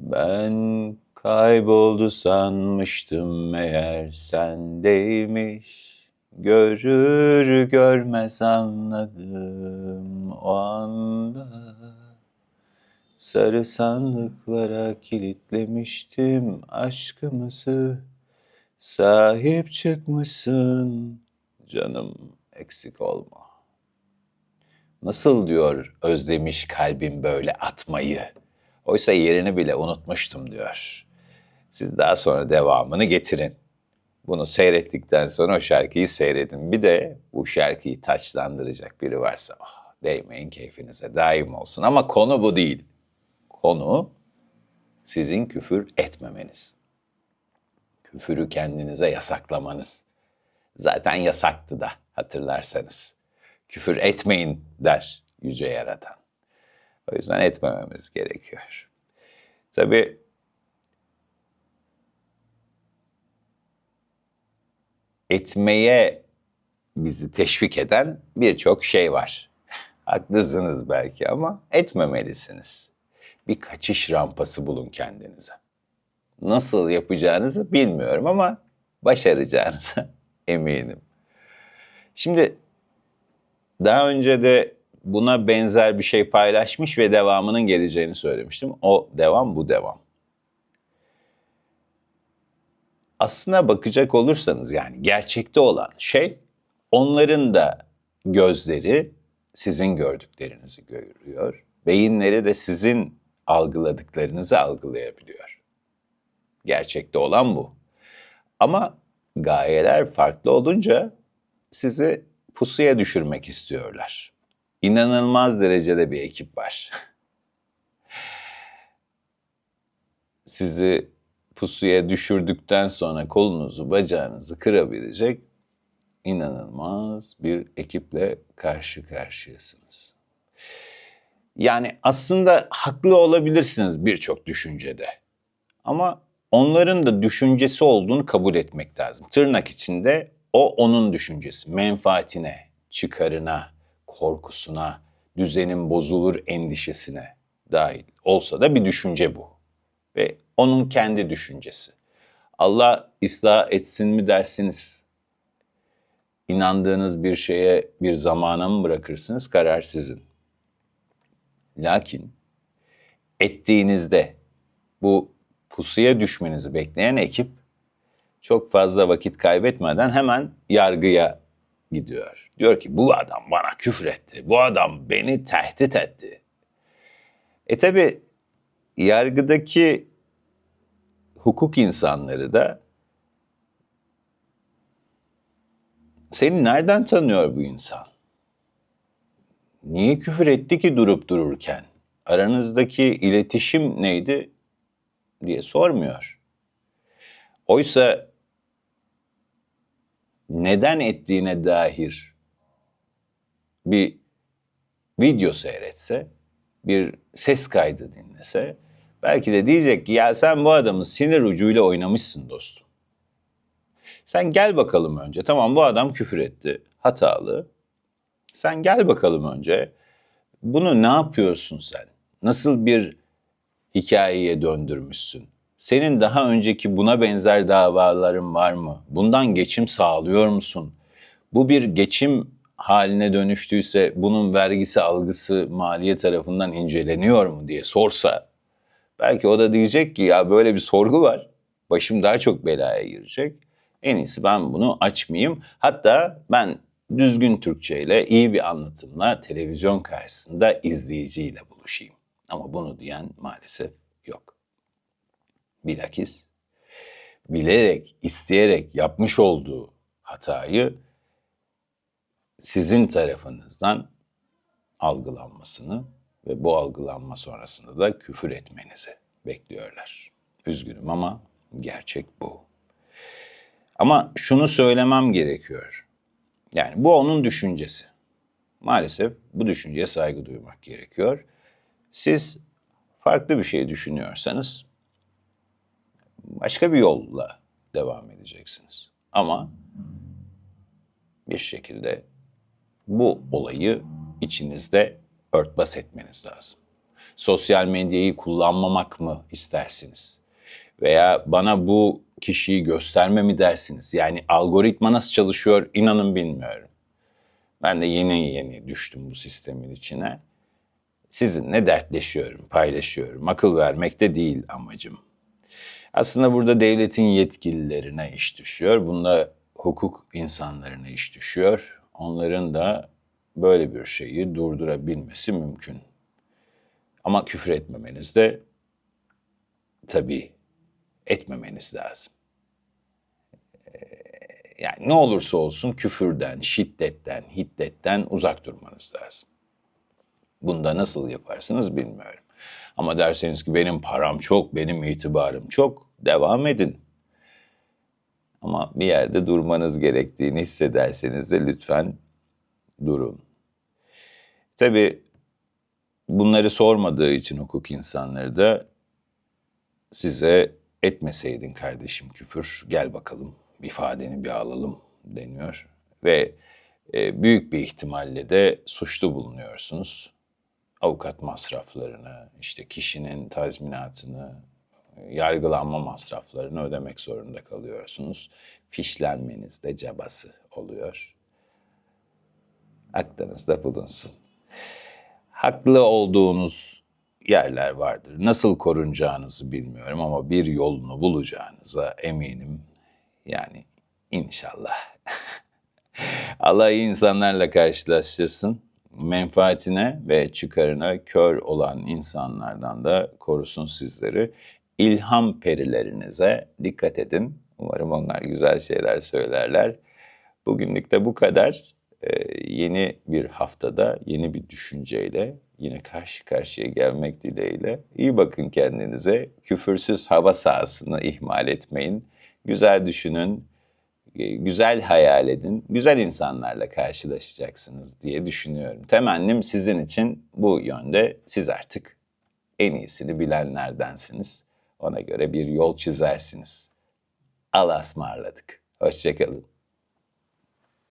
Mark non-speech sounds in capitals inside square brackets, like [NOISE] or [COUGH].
Ben kayboldu sanmıştım meğer sendeymiş. Görür görmez anladım o anda. Sarı sandıklara kilitlemiştim aşkımızı. Sahip çıkmışsın canım eksik olma. Nasıl diyor özlemiş kalbim böyle atmayı. Oysa yerini bile unutmuştum diyor. Siz daha sonra devamını getirin. Bunu seyrettikten sonra o şarkıyı seyredin. Bir de bu şarkıyı taçlandıracak biri varsa oh, değmeyin keyfinize daim olsun. Ama konu bu değil. Konu sizin küfür etmemeniz. Küfürü kendinize yasaklamanız. Zaten yasaktı da hatırlarsanız. Küfür etmeyin der yüce yaratan. O yüzden etmememiz gerekiyor. Tabii etmeye bizi teşvik eden birçok şey var. Haklısınız belki ama etmemelisiniz. Bir kaçış rampası bulun kendinize. Nasıl yapacağınızı bilmiyorum ama başaracağınıza [LAUGHS] eminim. Şimdi daha önce de buna benzer bir şey paylaşmış ve devamının geleceğini söylemiştim. O devam bu devam. Aslına bakacak olursanız yani gerçekte olan şey onların da gözleri sizin gördüklerinizi görüyor. Beyinleri de sizin algıladıklarınızı algılayabiliyor. Gerçekte olan bu. Ama gayeler farklı olunca sizi pusuya düşürmek istiyorlar. İnanılmaz derecede bir ekip var. Sizi pusuya düşürdükten sonra kolunuzu, bacağınızı kırabilecek inanılmaz bir ekiple karşı karşıyasınız. Yani aslında haklı olabilirsiniz birçok düşüncede. Ama onların da düşüncesi olduğunu kabul etmek lazım. Tırnak içinde o onun düşüncesi, menfaatine, çıkarına, korkusuna, düzenin bozulur endişesine dahil olsa da bir düşünce bu. Ve onun kendi düşüncesi. Allah ıslah etsin mi dersiniz? İnandığınız bir şeye bir zamana mı bırakırsınız? Karar sizin. Lakin ettiğinizde bu pusuya düşmenizi bekleyen ekip çok fazla vakit kaybetmeden hemen yargıya gidiyor. Diyor ki bu adam bana küfretti, bu adam beni tehdit etti. E tabi yargıdaki hukuk insanları da seni nereden tanıyor bu insan? Niye küfür etti ki durup dururken? Aranızdaki iletişim neydi diye sormuyor. Oysa neden ettiğine dair bir video seyretse, bir ses kaydı dinlese, belki de diyecek ki ya sen bu adamın sinir ucuyla oynamışsın dostum. Sen gel bakalım önce. Tamam bu adam küfür etti. Hatalı. Sen gel bakalım önce. Bunu ne yapıyorsun sen? Nasıl bir hikayeye döndürmüşsün? Senin daha önceki buna benzer davaların var mı? Bundan geçim sağlıyor musun? Bu bir geçim haline dönüştüyse bunun vergisi algısı maliye tarafından inceleniyor mu diye sorsa belki o da diyecek ki ya böyle bir sorgu var. Başım daha çok belaya girecek. En iyisi ben bunu açmayayım. Hatta ben düzgün Türkçe ile iyi bir anlatımla televizyon karşısında izleyiciyle buluşayım. Ama bunu diyen maalesef. Bilakis bilerek, isteyerek yapmış olduğu hatayı sizin tarafınızdan algılanmasını ve bu algılanma sonrasında da küfür etmenizi bekliyorlar. Üzgünüm ama gerçek bu. Ama şunu söylemem gerekiyor. Yani bu onun düşüncesi. Maalesef bu düşünceye saygı duymak gerekiyor. Siz farklı bir şey düşünüyorsanız başka bir yolla devam edeceksiniz. Ama bir şekilde bu olayı içinizde örtbas etmeniz lazım. Sosyal medyayı kullanmamak mı istersiniz? Veya bana bu kişiyi gösterme mi dersiniz? Yani algoritma nasıl çalışıyor inanın bilmiyorum. Ben de yeni yeni düştüm bu sistemin içine. Sizinle dertleşiyorum, paylaşıyorum. Akıl vermek de değil amacım. Aslında burada devletin yetkililerine iş düşüyor. Bunda hukuk insanlarına iş düşüyor. Onların da böyle bir şeyi durdurabilmesi mümkün. Ama küfür etmemeniz de tabii etmemeniz lazım. Ee, Yani ne olursa olsun küfürden, şiddetten, hiddetten uzak durmanız lazım. Bunda nasıl yaparsınız bilmiyorum. Ama derseniz ki benim param çok, benim itibarım çok, devam edin. Ama bir yerde durmanız gerektiğini hissederseniz de lütfen durun. Tabii bunları sormadığı için hukuk insanları da size etmeseydin kardeşim küfür, gel bakalım ifadeni bir alalım deniyor. Ve e, büyük bir ihtimalle de suçlu bulunuyorsunuz. Avukat masraflarını, işte kişinin tazminatını, yargılanma masraflarını ödemek zorunda kalıyorsunuz. Fişlenmeniz de cabası oluyor. Aklınızda bulunsun. Haklı olduğunuz yerler vardır. Nasıl korunacağınızı bilmiyorum ama bir yolunu bulacağınıza eminim. Yani inşallah. [LAUGHS] Allah iyi insanlarla karşılaştırsın. Menfaatine ve çıkarına kör olan insanlardan da korusun sizleri. İlham perilerinize dikkat edin. Umarım onlar güzel şeyler söylerler. Bugünlük de bu kadar. Ee, yeni bir haftada yeni bir düşünceyle yine karşı karşıya gelmek dileğiyle. İyi bakın kendinize. Küfürsüz hava sahasını ihmal etmeyin. Güzel düşünün, güzel hayal edin. Güzel insanlarla karşılaşacaksınız diye düşünüyorum. Temennim sizin için bu yönde. Siz artık en iyisini bilenlerdensiniz. Ona göre bir yol çizersiniz. Allah'a ısmarladık. Hoşçakalın.